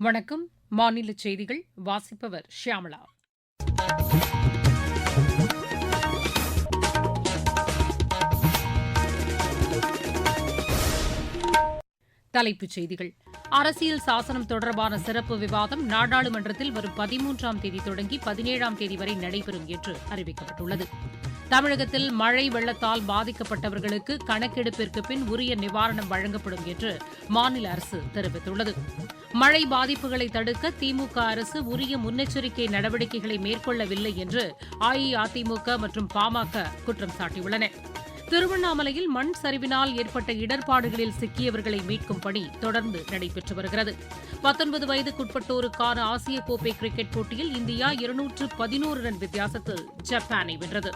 வணக்கம். மாநில செய்திகள் வாசிப்பவர் ஷியாமளா தலைப்புச் செய்திகள். அரசியல் சாசனம் தொடர்பான சிறப்பு விவாதம் நாடாளுமன்றத்தில் வரும் பதிமூன்றாம் தேதி தொடங்கி பதினேழாம் தேதி வரை நடைபெறும் என்று அறிவிக்கப்பட்டுள்ளது. தமிழகத்தில் மழை வெள்ளத்தால் பாதிக்கப்பட்டவர்களுக்கு கணக்கெடுப்பிற்கு பின் உரிய நிவாரணம் வழங்கப்படும் என்று மாநில அரசு தெரிவித்துள்ளது. மழை பாதிப்புகளை தடுக்க திமுக அரசு உரிய முன்னெச்சரிக்கை நடவடிக்கைகளை மேற்கொள்ளவில்லை என்று அஇஅதிமுக மற்றும் பாமக குற்றம் சாட்டியுள்ளன. திருவண்ணாமலையில் மண் சரிவினால் ஏற்பட்ட இடர்பாடுகளில் சிக்கியவர்களை மீட்கும் பணி தொடர்ந்து நடைபெற்று வருகிறது. பத்தொன்பது வயதுக்குட்பட்டோருக்கான ஆசிய கோப்பை கிரிக்கெட் போட்டியில் இந்தியா இருநூற்று பதினோரு ரன் வித்தியாசத்தில் ஜப்பானை வென்றது.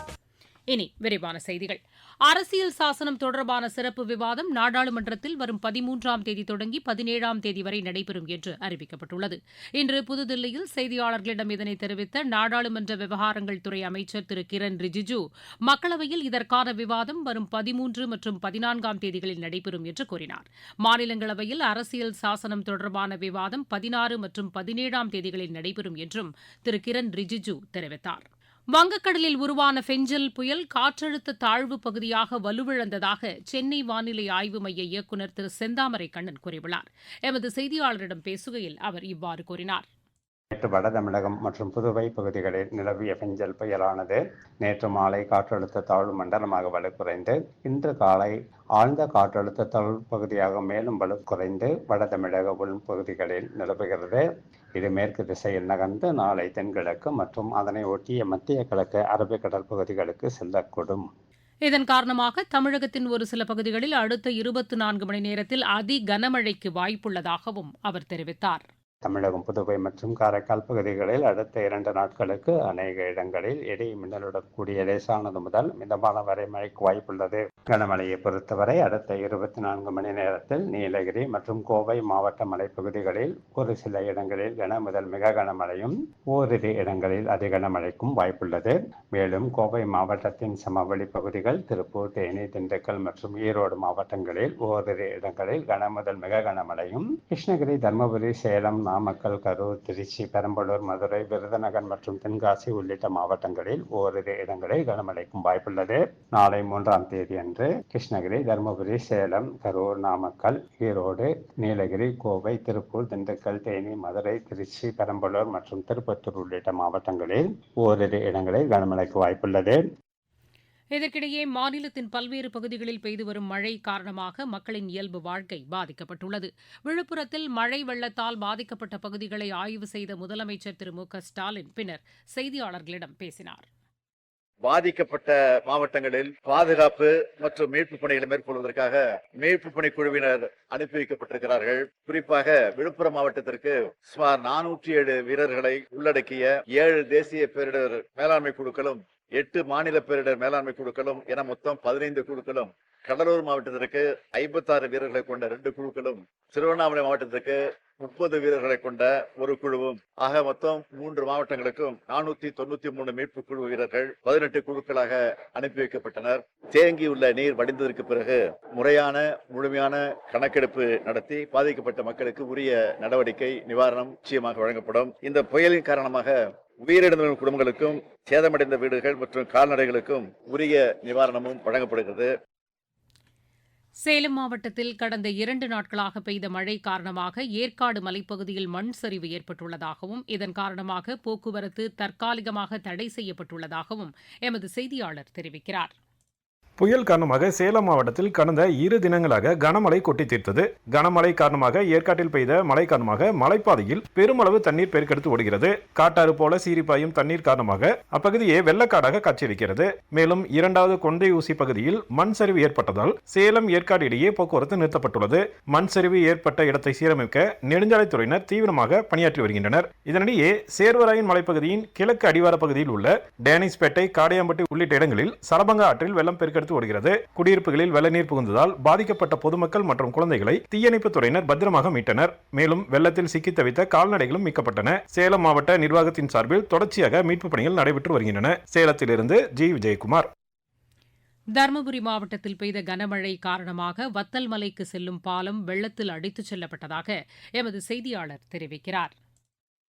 இனி விரிவான செய்திகள். அரசியல் சாசனம் தொடர்பான சிறப்பு விவாதம் நாடாளுமன்றத்தில் வரும் பதிமூன்றாம் தேதி தொடங்கி பதினேழாம் தேதி வரை நடைபெறும் என்று அறிவிக்கப்பட்டுள்ளது. இன்று புதுதில்லியில் செய்தியாளர்களிடம் இதனை தெரிவித்த நாடாளுமன்ற விவகாரங்கள் துறை அமைச்சர் திரு. கிரண் ரிஜிஜு மக்களவையில் இதற்கான விவாதம் வரும் பதிமூன்று மற்றும் பதினான்காம் தேதிகளில் நடைபெறும் என்று கூறினார். மாநிலங்களவையில் அரசியல் சாசனம் தொடர்பான விவாதம் பதினாறு மற்றும் பதினேழாம் தேதிகளில் நடைபெறும் என்றும் திரு. கிரண் ரிஜிஜு தெரிவித்தார். வங்கக்கடலில் உருவான ஃபெஞ்சல் புயல் காற்றழுத்த தாழ்வு பகுதியாக வலுவிழந்ததாக சென்னை வானிலை ஆய்வு மைய இயக்குநர் திரு செந்தாமரை கண்ணன் கூறியுள்ளார். எமது செய்தியாளரிடம் பேசுகையில் அவர் இவ்வாறு கூறினார். நேற்று வட தமிழகம் மற்றும் புதுவை பகுதிகளில் நிலவிய பெஞ்சல் புயலானது நேற்று மாலை காற்றழுத்த தாழ்வு மண்டலமாக வலுக்குறைந்து இன்று காலை ஆழ்ந்த காற்றழுத்த தாழ்வு பகுதியாக மேலும் வலு குறைந்து வட தமிழக உள் பகுதிகளில் நிலவுகிறது. இது மேற்கு திசையில் நகர்ந்து நாளை தென்கிழக்கு மற்றும் அதனை ஒட்டிய மத்திய கிழக்கு அரபிக்கடல் பகுதிகளுக்கு செல்லக்கூடும். இதன் காரணமாக தமிழகத்தின் ஒரு சில பகுதிகளில் அடுத்த இருபத்தி நான்கு மணி நேரத்தில் அதி கனமழைக்கு வாய்ப்புள்ளதாகவும் அவர் தெரிவித்தார். தமிழகம் புதுவை மற்றும் காரைக்கால் பகுதிகளில் அடுத்த இரண்டு நாட்களுக்கு அநேக இடங்களில் இடி மின்னலுடன் கூடிய லேசானது முதல் மிதமான வரை மழைக்கு வாய்ப்புள்ளது. கனமழையை பொறுத்தவரை அடுத்த இருபத்தி நான்கு மணி நேரத்தில் நீலகிரி மற்றும் கோவை மாவட்ட மலைப்பகுதிகளில் ஒரு சில இடங்களில் கன முதல் மிக கனமழையும் ஓரிரு இடங்களில் அதி கனமழைக்கும் வாய்ப்புள்ளது. மேலும் கோவை மாவட்டத்தின் சமவெளி பகுதிகள் திருப்பூர் தேனி திண்டுக்கல் மற்றும் ஈரோடு மாவட்டங்களில் ஓரிரு இடங்களில் கன முதல் மிக கனமழையும் கிருஷ்ணகிரி தருமபுரி சேலம் நாமக்கல் கரூர் திருச்சி பெரம்பலூர் மதுரை விருதுநகர் மற்றும் தென்காசி உள்ளிட்ட மாவட்டங்களில் ஓரிரு இடங்களில் கனமழைக்கும் வாய்ப்புள்ளது. நாளை மூன்றாம் தேதி அன்று கிருஷ்ணகிரி தருமபுரி சேலம் கரூர் நாமக்கல் ஈரோடு நீலகிரி கோவை திருப்பூர் திண்டுக்கல் தேனி மதுரை திருச்சி பெரம்பலூர் மற்றும் திருப்பத்தூர் உள்ளிட்ட மாவட்டங்களில் ஓரிரு இடங்களில் கனமழைக்கு வாய்ப்புள்ளது. இதற்கிடையே மாநிலத்தின் பல்வேறு பகுதிகளில் பெய்து வரும் மழை காரணமாக மக்களின் இயல்பு வாழ்க்கை பாதிக்கப்பட்டுள்ளது. விழுப்புரத்தில் மழை வெள்ளத்தால் பாதிக்கப்பட்ட பகுதிகளை ஆய்வு செய்த முதலமைச்சர் திரு மு ஸ்டாலின் பின்னர் செய்தியாளர்களிடம் பேசினார். பாதிக்கப்பட்ட மாவட்டங்களில் பாதுகாப்பு மற்றும் மீட்பு பணிகளை மேற்கொள்வதற்காக மீட்பு பணி குழுவினர் அனுப்பி வைக்கப்பட்டிருக்கிறார்கள். குறிப்பாக விழுப்புரம் மாவட்டத்திற்கு சுமார் நானூற்றி ஏழு வீரர்களை உள்ளடக்கிய ஏழு தேசிய பேரிடர் மேலாண்மை குழுக்களும் எட்டு மாநில பேரிடர் மேலாண்மை குழுக்களும் என மொத்தம் பதினைந்து குழுக்களும் கடலூர் மாவட்டத்திற்கு ஐம்பத்தாறு வீரர்களை கொண்ட ரெண்டு குழுக்களும் திருவண்ணாமலை மாவட்டத்திற்கு முப்பது வீரர்களை கொண்ட ஒரு குழுவும் ஆக மொத்தம் மூன்று மாவட்டங்களுக்கும் நானூத்தி தொண்ணூத்தி மூணு மீட்பு குழு வீரர்கள் பதினெட்டு குழுக்களாக அனுப்பி வைக்கப்பட்டனர். தேங்கியுள்ள நீர் வடிந்ததற்கு பிறகு முறையான முழுமையான கணக்கெடுப்பு நடத்தி பாதிக்கப்பட்ட மக்களுக்கு உரிய நடவடிக்கை நிவாரணம் நிச்சயமாக வழங்கப்படும். இந்த புயலின் காரணமாக உயிரிழந்தவர்கள் குடும்பங்களுக்கும் சேதமடைந்த வீடுகள் மற்றும் கால்நடைகளுக்கும் உரிய நிவாரணமும் வழங்கப்படுகிறது. சேலம் மாவட்டத்தில் கடந்த இரண்டு நாட்களாக பெய்த மழை காரணமாக ஏற்காடு மலைப்பகுதியில் மண் சரிவு ஏற்பட்டுள்ளதாகவும் இதன் காரணமாக போக்குவரத்து தற்காலிகமாக தடை செய்யப்பட்டுள்ளதாகவும் எமது செய்தியாளர் தெரிவிக்கிறார். புயல் காரணமாக சேலம் மாவட்டத்தில் கடந்த இரு தினங்களாக கனமழை கொட்டி தீர்த்தது. கனமழை காரணமாக ஏற்காட்டில் பெய்த மழை காரணமாக மலைப்பாதையில் பெருமளவு தண்ணீர் பெருக்கெடுத்து ஓடுகிறது. காட்டாறு போல சீரிப்பாயும் பாயும் தண்ணீர் காரணமாக அப்பகுதியே வெள்ளக்காடாக காட்சியளிக்கிறது. மேலும் இரண்டாவது கொண்டை ஊசி பகுதியில் மண் சரிவு ஏற்பட்டதால் சேலம் ஏற்காடு இடையே போக்குவரத்து நிறுத்தப்பட்டுள்ளது. மண் சரிவு ஏற்பட்ட இடத்தை சீரமைக்க நெடுஞ்சாலைத்துறையினர் தீவிரமாக பணியாற்றி வருகின்றனர். இதனிடையே சேர்வராயன் மலைப்பகுதியின் கிழக்கு அடிவார பகுதியில் உள்ள டேனிஸ்பேட்டை காடையாம்பட்டி உள்ளிட்ட இடங்களில் சரபங்கா ஆற்றில் வெள்ளம் பெருக்கெடுத்து ஓடுகிறது குடியிருப்புகளில் வெள்ளநீர் புகுந்ததால் பாதிக்கப்பட்ட பொதுமக்கள் மற்றும் குழந்தைகளை தீயணைப்புத் துறையினர் பத்திரமாக மீட்டனர். மேலும் வெள்ளத்தில் சிக்கி தவித்த கால்நடைகளும் மீட்கப்பட்டன. சேலம் மாவட்ட நிர்வாகத்தின் சார்பில் தொடர்ச்சியாக மீட்பு பணிகள் நடைபெற்று வருகின்றன. சேலத்திலிருந்து ஜி. விஜயகுமார். தருமபுரி மாவட்டத்தில் பெய்த கனமழை காரணமாக வத்தல் மலைக்கு செல்லும் பாலம் வெள்ளத்தில் அடித்துச் செல்லப்பட்டதாக எமது செய்தியாளர் தெரிவிக்கிறார்.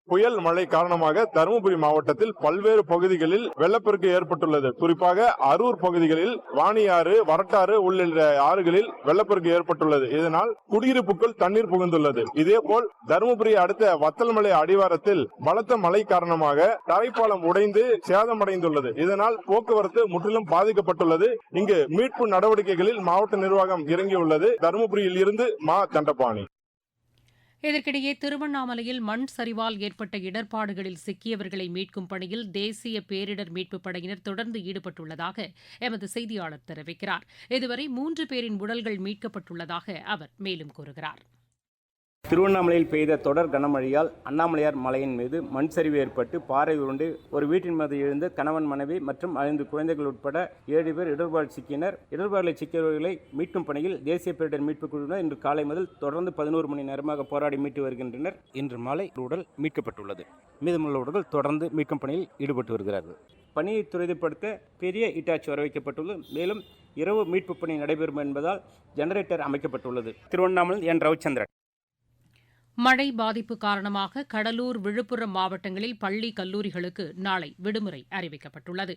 புயல் மழை காரணமாக தருமபுரி மாவட்டத்தில் பல்வேறு பகுதிகளில் வெள்ளப்பெருக்கு ஏற்பட்டுள்ளது. குறிப்பாக அரூர் பகுதிகளில் வாணியாறு வரட்டாறு உள்ளிட்ட ஆறுகளில் வெள்ளப்பெருக்கு ஏற்பட்டுள்ளது. இதனால் குடியிருப்புக்குள் தண்ணீர் புகுந்துள்ளது. இதேபோல் தருமபுரி அடுத்த வத்தல்மலை அடிவாரத்தில் பலத்த மழை காரணமாக தரைப்பாலம் உடைந்து சேதமடைந்துள்ளது. இதனால் போக்குவரத்து முற்றிலும் பாதிக்கப்பட்டுள்ளது. இங்கு மீட்பு நடவடிக்கைகளில் மாவட்ட நிர்வாகம் இறங்கியுள்ளது. தருமபுரியில் இருந்து மா. தண்டபாணி. இதற்கிடையே திருவண்ணாமலையில் மண் சரிவால் ஏற்பட்ட இடர்பாடுகளில் சிக்கியவர்களை மீட்கும் பணியில் தேசிய பேரிடர் மீட்புப் படையினர் தொடர்ந்து ஈடுபட்டுள்ளதாக எமது செய்தியாளர் தெரிவிக்கிறார். இதுவரை மூன்று பேரின் உடல்கள் மீட்கப்பட்டுள்ளதாக அவர் மேலும் கூறுகிறார். திருவண்ணாமலையில் பெய்த தொடர் கனமழையால் அண்ணாமலையார் மலையின் மீது மண் சரிவு ஏற்பட்டு பாறை உருண்டு ஒரு வீட்டின் மீது எழுந்து கணவன் மனைவி மற்றும் ஐந்து குழந்தைகள் உட்பட ஏழு பேர் இடர்பாடு சிக்கினர். இடர்பாடுகளை சிக்கியவர்களை மீட்கும் பணியில் தேசிய பேரிடர் மீட்புக் குழுவினர் இன்று காலை முதல் தொடர்ந்து பதினோரு மணி நேரமாக போராடி மீட்டு வருகின்றனர். இன்று மாலை உடல் மீட்கப்பட்டுள்ளது. மீதமுள்ள உடல்கள் தொடர்ந்து மீட்கும் பணியில் ஈடுபட்டு வருகிறார்கள் பணியை துரிதப்படுத்த பெரிய இட்டாச்சி வரவைக்கப்பட்டுள்ளது. மேலும் இரவு மீட்புப் பணி நடைபெறும் என்பதால் ஜெனரேட்டர் அமைக்கப்பட்டுள்ளது. திருவண்ணாமலை என் ரவிச்சந்திரன். மழை பாதிப்பு காரணமாக கடலூர் விழுப்புரம் மாவட்டங்களில் பள்ளி கல்லூரிகளுக்கு நாளை விடுமுறை அறிவிக்கப்பட்டுள்ளது.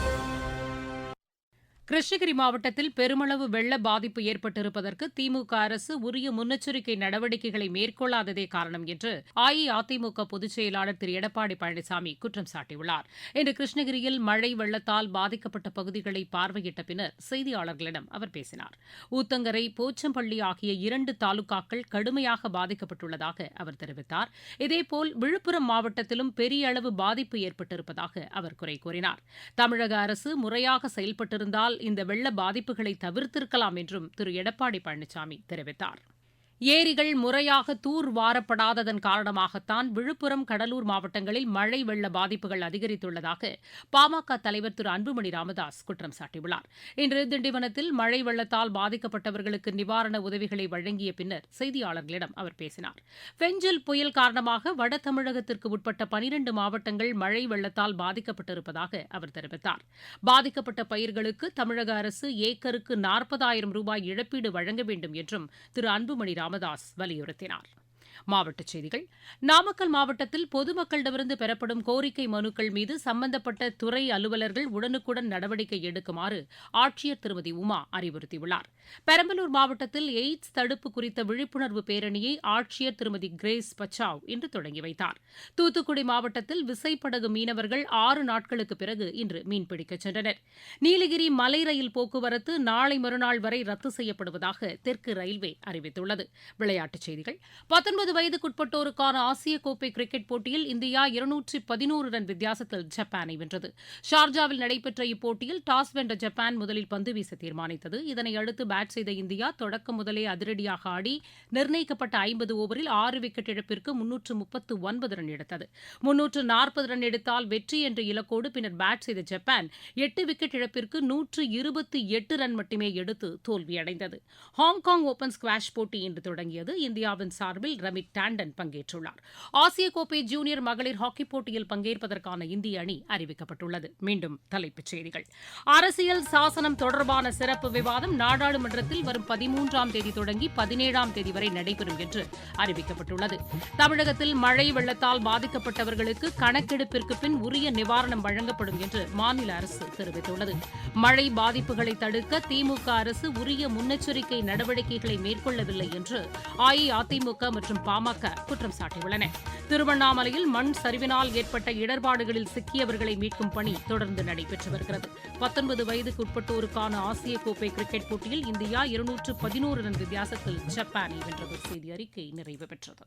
கிருஷ்ணகிரி மாவட்டத்தில் பெருமளவு வெள்ள பாதிப்பு ஏற்பட்டிருப்பதற்கு திமுக அரசு உரிய முன்னெச்சரிக்கை நடவடிக்கைகளை மேற்கொள்ளாததே காரணம் என்று அஇஅதிமுக பொதுச் செயலாளர் திரு. எடப்பாடி பழனிசாமி குற்றம் சாட்டியுள்ளார். இன்று கிருஷ்ணகிரியில் மழை வெள்ளத்தால் பாதிக்கப்பட்ட பகுதிகளை பார்வையிட்ட பின்னர் செய்தியாளர்களிடம் அவர் பேசினார். ஊத்தங்கரை போச்சம்பள்ளி ஆகிய இரண்டு தாலுகாக்கள் கடுமையாக பாதிக்கப்பட்டுள்ளதாக அவர் தெரிவித்தார். இதேபோல் விழுப்புரம் மாவட்டத்திலும் பெரிய அளவு பாதிப்பு ஏற்பட்டிருப்பதாக அவர் குறை கூறினார். தமிழக அரசு முறையாக செயல்பட்டிருந்தால் இந்த வெள்ள பாதிப்புகளை தவிர்த்திருக்கலாம் என்றும் திரு. எடப்பாடி பழனிசாமி தெரிவித்தார். ஏரிகள் முறையாக தூர் வாரப்படாததன் காரணமாகத்தான் விழுப்புரம் கடலூர் மாவட்டங்களில் மழை வெள்ள பாதிப்புகள் அதிகரித்துள்ளதாக பாமக தலைவர் திரு அன்புமணி ராமதாஸ் குற்றம் சாட்டியுள்ளார். இன்று திண்டிவனத்தில் மழை வெள்ளத்தால் பாதிக்கப்பட்டவர்களுக்கு நிவாரண உதவிகளை வழங்கிய பின்னர் செய்தியாளர்களிடம் அவர் பேசினார். பெஞ்சல் புயல் காரணமாக வட தமிழகத்திற்கு உட்பட்ட பனிரண்டு மாவட்டங்கள் மழை வெள்ளத்தால் பாதிக்கப்பட்டிருப்பதாக அவர் தெரிவித்தார். பாதிக்கப்பட்ட பயிர்களுக்கு தமிழக அரசு ஏக்கருக்கு நாற்பதாயிரம் ரூபாய் இழப்பீடு வழங்க வேண்டும் என்றும் திரு அன்புமணி ராமதாஸ் ராமதாஸ் வலியுறுத்தினார் மாவட்டச் செய்திகள். நாமக்கல் மாவட்டத்தில் பொதுமக்களிடமிருந்து பெறப்படும் கோரிக்கை மனுக்கள் மீது சம்பந்தப்பட்ட துறை அலுவலர்கள் உடனுக்குடன் நடவடிக்கை எடுக்குமாறு ஆட்சியர் திருமதி உமா அறிவுறுத்தியுள்ளார். பெரம்பலூர் மாவட்டத்தில் எய்ட்ஸ் தடுப்பு குறித்த விழிப்புணர்வு பேரணியை ஆட்சியர் திருமதி கிரேஸ் பச்சாவ் இன்று தொடங்கி வைத்தார். தூத்துக்குடி மாவட்டத்தில் விசைப்படகு மீனவர்கள் ஆறு நாட்களுக்கு பிறகு இன்று மீன்பிடிக்கச் சென்றனர். நீலகிரி மலை ரயில் போக்குவரத்து நாளை மறுநாள் வரை ரத்து செய்யப்படுவதாக தெற்கு ரயில்வே அறிவித்துள்ளது. விளையாட்டுச் செய்திகள். பத்தொன்பது வயதுக்குட்பட்டோருக்கான ஆசிய கோப்பை கிரிக்கெட் போட்டியில் இந்தியா இருநூற்றி பதினோரு ரன் வித்தியாசத்தில் ஜப்பானை வென்றது. ஷார்ஜாவில் நடைபெற்ற இப்போட்டியில் டாஸ் வென்ற ஜப்பான் முதலில் பந்து வீச தீர்மானித்தது. இதனை அடுத்து பேட் செய்த இந்தியா தொடக்கம் முதலே அதிரடியாக ஆடி நிர்ணயிக்கப்பட்ட ஐம்பது ஓவரில் ஆறு விக்கெட் இழப்பிற்கு முன்னூற்று முப்பத்து ஒன்பது ரன் எடுத்தது. முன்னூற்று நாற்பது ரன் எடுத்தால் வெற்றி என்ற இலக்கோடு பின்னர் பேட் செய்த ஜப்பான் எட்டு விக்கெட் இழப்பிற்கு நூற்று இருபத்தி எட்டு ரன் மட்டுமே எடுத்து தோல்வியடைந்தது. ஹாங்காங் ஓபன் ஸ்குவாஷ் போட்டி இன்று தொடங்கியது. இந்தியாவின் சார்பில் ரமித் டாண்டன் பங்கேற்றுள்ளார். ஆசிய கோப்பை ஜூனியர் மகளிர் ஹாக்கி போட்டியில் பங்கேற்பதற்கான இந்திய அணி அறிவிக்கப்பட்டுள்ளது. மீண்டும் தலைப்புச் செய்திகள். அரசியல் சாசனம் தொடர்பான சிறப்பு விவாதம் நாடாளுமன்றத்தில் வரும் பதிமூன்றாம் தேதி தொடங்கி பதினேழாம் தேதி வரை நடைபெறும் என்று அறிவிக்கப்பட்டுள்ளது. தமிழகத்தில் மழை வெள்ளத்தால் பாதிக்கப்பட்டவர்களுக்கு கணக்கெடுப்பிற்கு பின் உரிய நிவாரணம் வழங்கப்படும் என்று மாநில அரசு தெரிவித்துள்ளது. மழை பாதிப்புகளை தடுக்க திமுக அரசு உரிய முன்னெச்சரிக்கை நடவடிக்கைகளை மேற்கொள்ளவில்லை என்று அஇஅதிமுக மற்றும் பாமக குற்றம் சாட்டியுள்ளன. திருவண்ணாமலையில் மண் சரிவினால் ஏற்பட்ட இடர்பாடுகளில் சிக்கியவர்களை மீட்கும் பணி தொடர்ந்து நடைபெற்று வருகிறது. பத்தொன்பது வயதுக்கு உட்பட்டோருக்கான ஆசிய கோப்பை கிரிக்கெட் போட்டியில் இந்தியா இருநூற்று பதினோரு ரன் வித்தியாசத்தில் ஜப்பானை வென்றது செய்தி அறிக்கை நிறைவு பெற்றது.